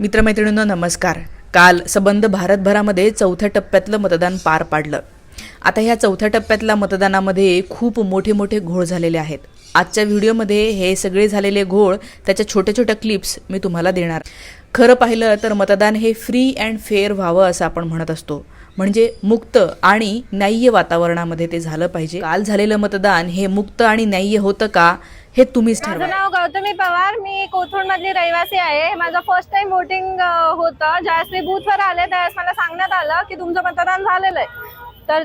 मित्रमैत्रिणींनो नमस्कार. काल सबंध भारतभरामध्ये चौथ्या टप्प्यातलं मतदान पार पाडलं. आता ह्या चौथ्या टप्प्यातल्या मतदानामध्ये खूप मोठे मोठे घोळ झालेले आहेत. आजच्या व्हिडिओमध्ये हे सगळे झालेले घोळ त्याच्या छोट्या छोट्या क्लिप्स मी तुम्हाला देणार. खरं पाहिलं तर मतदान हे फ्री अँड फेअर व्हावं असं आपण म्हणत असतो. म्हणजे मुक्त आणि न्याय्य वातावरणामध्ये ते झालं पाहिजे. काल झालेलं मतदान हे मुक्त आणि न्याय्य होतं का? हे तुम्हीच ठरवा माझं नाव गौतमी पवार. मी कोथरूड मधली रहिवासी आहे. हे माझं फर्स्ट टाइम वोटिंग होतं. ज्यावेळेस मी बूथवर आले त्यावेळेस मला सांगण्यात आलं की तुमचं मतदान झालेलं आहे. तर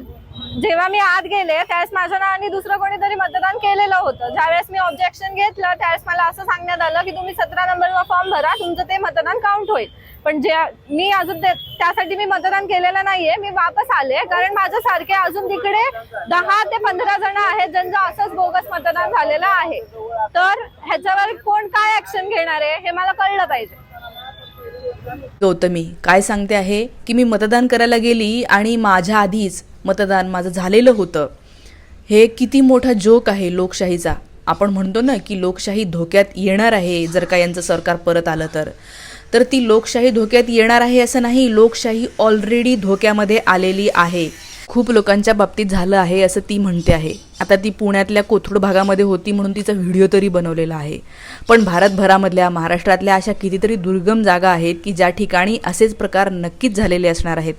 जेव्हा मी आत गेले त्यावेळेस माझ्या नावाने दुसरं कोणीतरी मतदान केलेलं होतं. ज्यावेळेस मी ऑब्जेक्शन घेतलं त्यावेळेस मला असं सांगण्यात आलं की तुम्ही सतरा नंबरचा फॉर्म भरा तुमचं ते मतदान काउंट होईल. पण जे मी अजून त्यासाठी मी मतदान केलेलं नाहीये. मी वापस आले कारण माझ्यासारखे अजून तिकडे दहा ते पंधरा जण आहेत ज्यांचं असंच बोगस मतदान झालेलं आहे. तर ह्याच्यावर कोण काय ऍक्शन घेणार आहे हे मला कळलं पाहिजे. गौतमी काय सांगते आहे की मी मतदान करायला गेली आणि माझ्या आधीच मतदान माझं झालेलं होतं. हे किती मोठा जोक आहे लोकशाहीचा. आपण म्हणतो ना की लोकशाही धोक्यात येणार आहे जर का यांचं सरकार परत आलं तर. तर ती लोकशाही धोक्यात येणार आहे असं नाही लोकशाही ऑलरेडी धोक्यामध्ये आलेली आहे. खूप लोकांच्या बाबतीत झालं आहे असं ती म्हणते आहे. आता ती पुण्यातल्या कोथरूड भागामध्ये होती म्हणून तिचा व्हिडिओ तरी बनवलेला आहे. पण भारतभरामधल्या महाराष्ट्रातल्या अशा कितीतरी दुर्गम जागा आहेत की ज्या ठिकाणी असेच प्रकार नक्कीच झालेले असणार आहेत.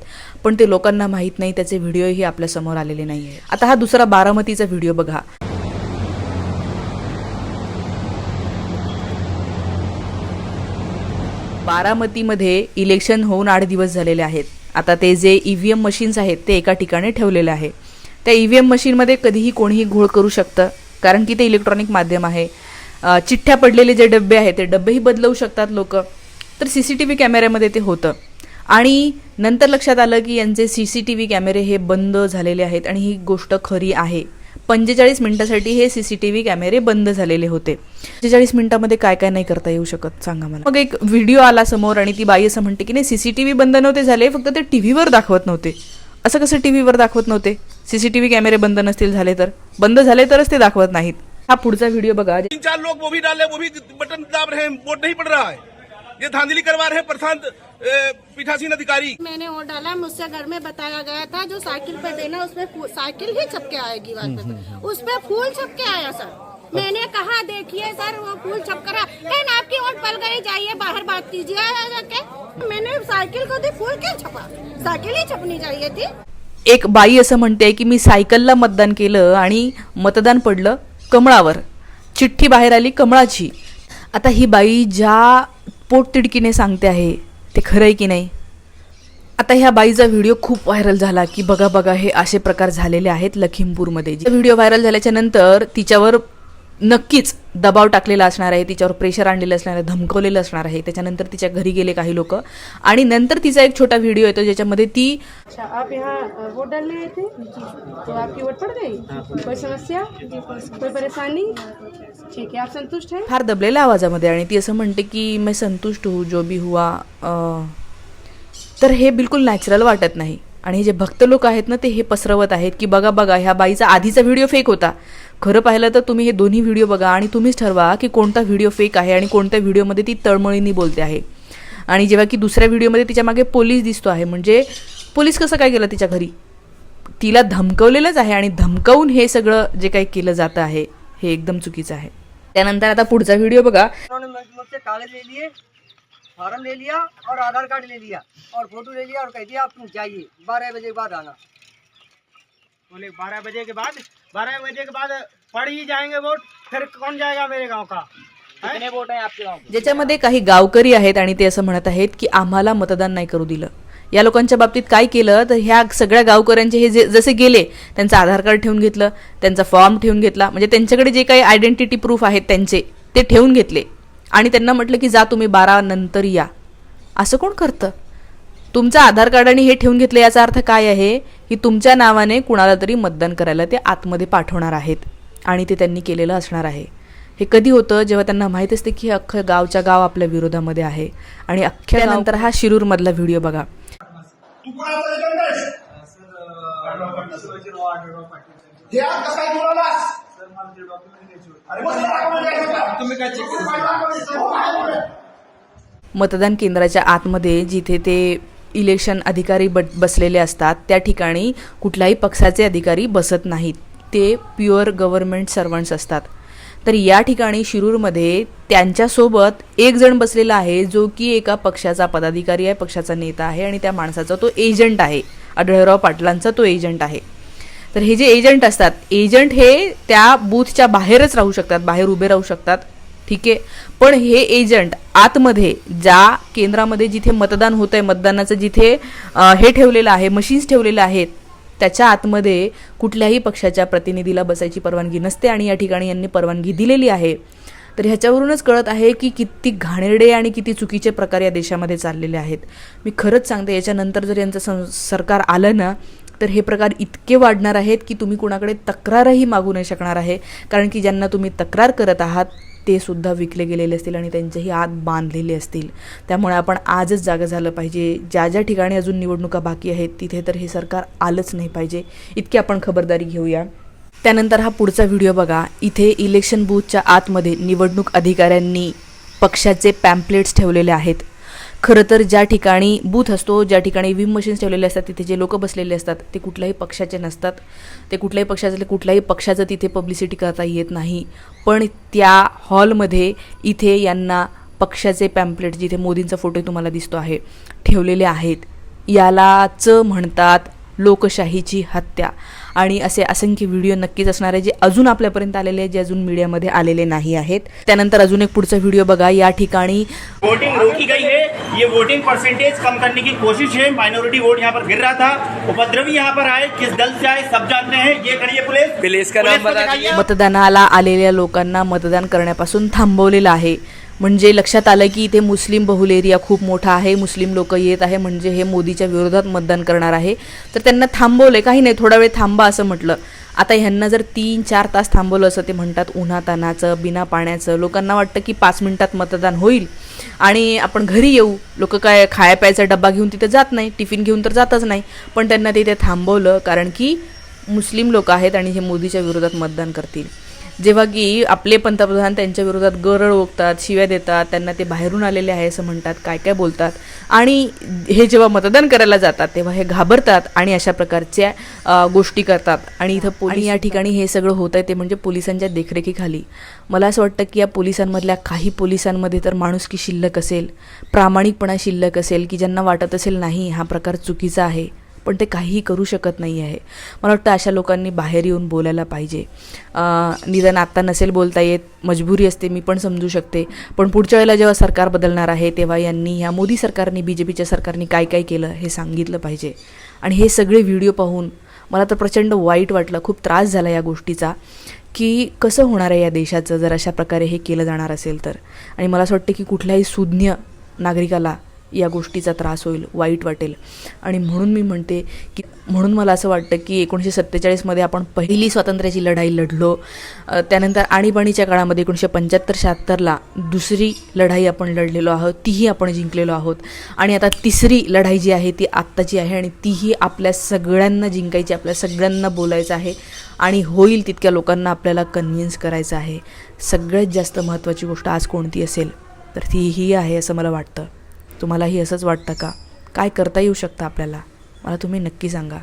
पण ते लोकांना माहीत नाही त्याचे व्हिडिओही आपल्यासमोर आलेले नाही आहे आता हा दुसरा बारामतीचा व्हिडिओ बघा. बारामतीमध्ये इलेक्शन होऊन आठ दिवस झालेले आहेत. आता ते जे ई व्ही एम मशीन्स आहेत ते एका ठिकाणी ठेवलेले आहे. त्या ई व्ही एम मशीनमध्ये कधीही कोणीही घोळ करू शकतं कारण की ते इलेक्ट्रॉनिक माध्यम आहे. चिठ्ठ्या पडलेले जे डबे आहेत ते डबेही बदलवू शकतात लोक. तर सी सी टी व्ही कॅमेऱ्यामध्ये ते होतं. आणि नंतर लक्षात आलं की यांचे सी सी टी व्ही कॅमेरे हे बंद झालेले आहेत आणि ही गोष्ट खरी आहे. पंचेचाळीस मिनिटासाठी हे सी सी टी व्ही कॅमेरे बंद झालेले होते. पंचेचाळीस मिनिटामध्ये काय काय नाही करता येऊ शकत सांगा मला. मग एक व्हिडिओ आला समोर आणि ती बाई असं म्हणते की नाही सीसीटीव्ही बंद नव्हते झाले फक्त ते टीव्हीवर दाखवत नव्हते. असं कसं टीव्हीवर दाखवत नव्हते? सीसीटीव्ही कॅमेरे बंद नसतील झाले तर? बंद झाले तरच ते दाखवत नाहीत. हा पुढचा व्हिडिओ बघा. तीन चार लोक वो भी डाले वो भी बटन दाब रहे हैं वोट नहीं पड़ रहा है। ये धांधली करवा रहे प्रशांत पीठासीन अधिकारी। मैंने वोट डाला मुझसे घर में बताया गया था जो साइकिल पे देना उसमें फूल- साइकिल ही छपके आएगी में उस पे फूल छपके आया सर। मैंने कहा देखिए सर वो फूल छपकर कहन आपकी वोट पल गई जाइए बाहर बात कीजिए जाके मैंने साइकिल को दी फूल क्यों छपा? साइकिल ही छपनी चाहिए थी। एक बाई असं म्हणते की मी सायकलला मतदान केलं आणि मतदान पडलं कमळावर. चिठ्ठी बाहेर आली कमळाची. आता ही बाई ज्या पोटतिडकीने सांगते आहे ते खरं आहे की नाही? आता ह्या बाईचा व्हिडिओ खूप व्हायरल झाला की बघा बघा हे असे प्रकार झालेले आहेत लखीमपूरमध्ये. व्हिडिओ व्हायरल झाल्याच्यानंतर तिच्यावर नक्कीच दबाव टाकलेला असणार आहे तिच्यावर प्रेशर आणलेलं असणार आहे धमकवलेलं असणार आहे. त्याच्यानंतर तिच्या घरी गेले काही लोक. आणि नंतर तिचा एक छोटा व्हिडिओ येतो ज्याच्यामध्ये ती अच्छा आप यहाँ अ, वोट डालने आए थे? तो आपकी वोट पड़ गई? कोई समस्या? कोई परेशानी? ठीक है आप संतुष्ट हैं? फार दबलेल्या आवाजामध्ये आणि ती असं म्हणते की मैं संतुष्ट हूँ जो भी हुआ अं, तर हे बिलकुल नॅचरल वाटत नाही. आणि हे जे भक्त लोक आहेत ना ते हे पसरवत आहेत की बघा बघा ह्या बाईचा आधीचा व्हिडिओ फेक होता. खरं पाहिलं तर तुम्ही हे दोन्ही व्हिडिओ बघा आणि तुम्हीच ठरवा की कोणता व्हिडिओ फेक आहे आणि कोणत्या व्हिडिओमध्ये ती तळमळीनी बोलते आहे. आणि जेव्हा की दुसऱ्या व्हिडिओमध्ये तिच्यामागे पोलीस दिसतो आहे म्हणजे पोलीस कसं काय गेलं तिच्या घरी? तिला धमकवलेलंच आहे आणि धमकवून हे सगळं जे काही केलं जातं आहे हे एकदम चुकीचं आहे. त्यानंतर आता पुढचा व्हिडिओ बघा. उन्होंने मुझ- मुझसे कागज ले लिए फार्म ले लिया और आधार कार्ड ले लिया और फोटो ले लिया और कह दिया आप तुम जाइए बारह बजे के बाद आना. बोले बारह बजे के बाद? बारह बजे के बाद पड़ ही जाएंगे वोट फिर कौन जाएगा मेरे गांव का? कितने वोट हैं आपके गांव ज्याच्यामध्ये काही गावकरी आहेत आणि ते असं म्हणत आहेत की आम्हाला मतदान नाही करू दिलं. या लोकांच्या बाबतीत काय केलं? तर ह्या सगळ्या गावकऱ्यांचे हे जे जसे गेले त्यांचं आधार कार्ड ठेवून घेतलं त्यांचा फॉर्म ठेवून घेतला. म्हणजे त्यांच्याकडे जे काही आयडेंटिटी प्रूफ आहेत त्यांचे ते ठेवून घेतले. आणि त्यांना म्हटलं की जा तुम्ही बारा नंतर या. असं कोण करतं? तुमचं आधार कार्ड आणि हे ठेवून घेतलं याचा अर्थ काय आहे? की तुमच्या नावाने कुणाला तरी मतदान करायला ते आतमध्ये पाठवणार आहेत आणि ते त्यांनी केलेलं असणार आहे. हे कधी होतं? जेव्हा त्यांना माहीत असते की हे अख्खं गावच्या गाव आपल्या विरोधामध्ये आहे. आणि अख्ख्या नंतर हा शिरूर मधला व्हिडिओ बघा. मतदान केंद्राच्या आतमध्ये जिथे ते इलेक्शन अधिकारी ब बसलेले असतात. त्या ठिकाणी कुठल्याही पक्षाचे अधिकारी बसत नाहीत. ते प्युअर गव्हर्नमेंट सर्वंट्स असतात. तर या ठिकाणी शिरूरमध्ये त्यांच्यासोबत एक जण बसलेला आहे जो की एका पक्षाचा पदाधिकारी आहे पक्षाचा नेता आहे आणि त्या माणसाचा तो एजंट आहे. आढळराव पाटलांचा तो एजंट आहे. तर हे जे एजंट असतात एजंट हे त्या बूथच्या बाहेरच राहू शकतात बाहेर उभे राहू शकतात. ठीक आहे? पण हे एजंट आतमध्ये ज्या केंद्रामध्ये जिथे मतदान होत आहे मतदानाचं जिथे हे ठेवलेलं आहे मशीन्स ठेवलेल्या आहेत त्याच्या आतमध्ये कुठल्याही पक्षाच्या प्रतिनिधीला बसायची परवानगी नसते आणि या ठिकाणी यांनी परवानगी दिलेली आहे. तर ह्याच्यावरूनच कळत आहे की किती घाणेरडे आणि किती चुकीचे प्रकार या देशामध्ये चाललेले आहेत. मी खरंच सांगते याच्यानंतर जर यांचं सं सरकार आलं ना तर हे प्रकार इतके वाढणार आहेत की तुम्ही कुणाकडे तक्रारही मागू नाही शकणार आहे. कारण की ज्यांना तुम्ही तक्रार करत आहात ते सुद्धा विकले गेलेले असतील आणि त्यांचेही आत बांधलेले असतील. त्यामुळे आपण आजच जागा झालं पाहिजे. ज्या ज्या ठिकाणी अजून निवडणुका बाकी आहेत तिथे तर हे सरकार आलंच नाही पाहिजे. इतकी आपण खबरदारी घेऊया. त्यानंतर हा पुढचा व्हिडिओ बघा. इथे इलेक्शन बूथच्या आतमध्ये निवडणूक अधिकाऱ्यांनी पक्षाचे पॅम्पलेट्स ठेवलेले आहेत. खरं तर ज्या ठिकाणी बूथ असतो ज्या ठिकाणी विम मशीन्स ठेवलेले असतात तिथे जे लोक बसलेले असतात ते कुठल्याही पक्षाचे नसतात. ते कुठल्याही पक्षाचे कुठल्याही पक्षाचं तिथे पब्लिसिटी करता येत नाही. पण त्या हॉलमध्ये इथे यांना पक्षाचे पॅम्पलेट जिथे मोदींचा फोटो तुम्हाला दिसतो आहे ठेवलेले आहेत. यालाच म्हणतात लोकशाहीची हत्या. आणि असे असंख्य व्हिडिओ नक्कीच असणार आहे जे अजून आपल्यापर्यंत आलेले आहेत जे अजून मीडियामध्ये आलेले नाही आहेत. त्यानंतर अजून एक पुढचा व्हिडिओ बघा. या ठिकाणी वोटिंग रोकी गई है. ये वोटिंग परसेंटेज कम करने की कोशिश है। माइनॉरिटी वोट यहाँ पर गिर रहा था। उपद्रवी यहाँ पर आए। किस दल से आए? सब जानते हैं। ये है पुलिस। पुलिस का नाम बता मतदानाला आलेल्या लोकांना मतदान करण्यापासून थांबवलेलं आहे. म्हणजे लक्षात आलं की इथे मुस्लिम बहुल एरिया खूप मोठा आहे. मुस्लिम लोक येत आहे. म्हणजे हे मोदीच्या विरोधात मतदान करणार आहे. तर त्यांना थांबवलंय. काही नाही थोडा वेळ थांबा असं म्हटलं. आता ह्यांना जर तीन चार तास थांबवलं असं ते म्हणतात उन्हातानाचं बिना पाण्याचं लोकांना वाटतं की पाच मिनिटात मतदान होईल. आणि आपण घरी येऊ लोक काय खाया प्यायचा डब्बा घेऊन तिथे जात नाही टिफिन घेऊन तर जातच नाही पण त्यांना तिथे थांबवलं कारण की मुस्लिम लोक आहेत आणि हे मोदीच्या विरोधात मतदान करतील. जेव्हा की आपले पंतप्रधान त्यांच्या विरोधात गरळ ओकतात शिव्या देतात त्यांना ते बाहेरून आलेले आहे असं म्हणतात काय काय बोलतात. आणि हे जेव्हा मतदान करायला जातात तेव्हा हे घाबरतात आणि अशा प्रकारच्या गोष्टी करतात. आणि इथं पोलीस या ठिकाणी हे सगळं होत आहे ते म्हणजे पोलिसांच्या देखरेखीखाली. मला असं वाटतं की या पोलिसांमधल्या काही पोलिसांमध्ये तर माणुसकी शिल्लक असेल प्रामाणिकपणा शिल्लक असेल की ज्यांना वाटत असेल नाही हा प्रकार चुकीचा आहे पण ते काहीही करू शकत नाही आहे. मला वाटतं अशा लोकांनी बाहेर येऊन बोलायला पाहिजे. निदान आत्ता नसेल बोलता येत मजबुरी असते मी पण समजू शकते. पण पुढच्या वेळेला जेव्हा सरकार बदलणार आहे तेव्हा यांनी ह्या मोदी सरकारने बी जे पीच्या सरकारने काय काय केलं हे सांगितलं पाहिजे. आणि हे सगळे व्हिडिओ पाहून मला तर प्रचंड वाईट वाटलं खूप त्रास झाला या गोष्टीचा की कसं होणार आहे या देशाचं जर अशा प्रकारे हे केलं जाणार असेल तर. आणि मला असं वाटतं की कुठल्याही सुज्ञ नागरिकाला या गोष्टीचा त्रास होईल वाईट वाटेल. आणि म्हणून मी म्हणते की म्हणून मला असं वाटतं की एकोणीसशे सत्तेचाळीसमध्ये आपण पहिली स्वातंत्र्याची लढाई लढलो. त्यानंतर आणीबाणीच्या काळामध्ये एकोणीसशे पंच्याहत्तर शहात्तरला दुसरी लढाई आपण लढलेलो आहोत तीही आपण जिंकलेलो आहोत. आणि आता तिसरी लढाई जी आहे ती आत्ताची आहे आणि तीही आपल्या सगळ्यांना जिंकायची आपल्या सगळ्यांना बोलायचं आहे आणि होईल तितक्या लोकांना आपल्याला कन्व्हिन्स करायचं आहे. सगळ्यात जास्त महत्त्वाची गोष्ट आज कोणती असेल? तर ती ही आहे असं मला वाटतं. तुम्हालाही असंच वाटतं का? काय करता येऊ शकतं आपल्याला? मला तुम्ही नक्की सांगा.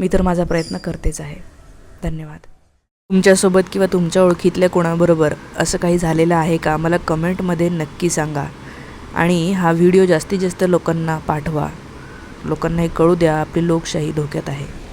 मी तर माझा प्रयत्न करतेच आहे. धन्यवाद. तुमच्यासोबत किंवा तुमच्या ओळखीतल्या कोणाबरोबर असं काही झालेलं आहे का? मला कमेंटमध्ये नक्की सांगा. आणि हा व्हिडिओ जास्तीत जास्त लोकांना पाठवा. लोकांना हे कळू द्या आपली लोकशाही धोक्यात आहे.